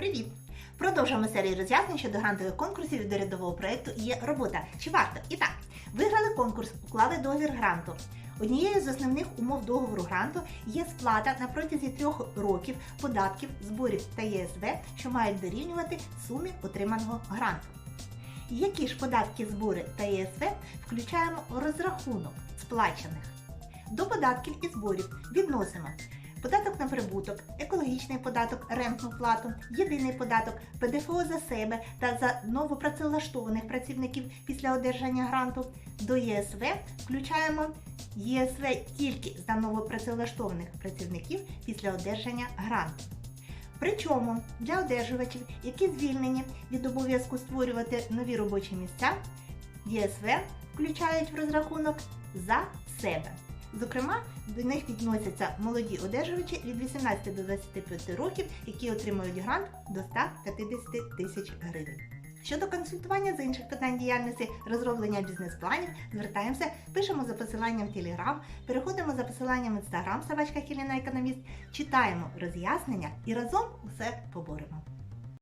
Привіт! Продовжуємо серію роз'яснень щодо грантових конкурсів від урядового проєкту є робота. Чи варто? І так, виграли конкурс, уклали договір гранту. Однією з основних умов договору гранту є сплата на протязі трьох років податків, зборів та ЄСВ, що мають дорівнювати сумі отриманого гранту. Які ж податки, збори та ЄСВ включаємо в розрахунок сплачених? До податків і зборів відносимо податок на прибуток, екологічний податок, рентну плату, єдиний податок, ПДФО за себе та за новопрацевлаштованих працівників після одержання гранту. До ЄСВ включаємо ЄСВ тільки за новопрацевлаштованих працівників після одержання гранту. Причому для одержувачів, які звільнені від обов'язку створювати нові робочі місця, ЄСВ включають в розрахунок за себе. Зокрема, до них відносяться молоді одержувачі від 18 до 25 років, які отримують грант до 150 тисяч гривень. Щодо консультування з інших питань діяльності, розроблення бізнес-планів, звертаємося, пишемо за посиланням в Telegram, переходимо за посиланням в Instagram собачка Хіліна Економіст, читаємо роз'яснення і разом усе поборемо.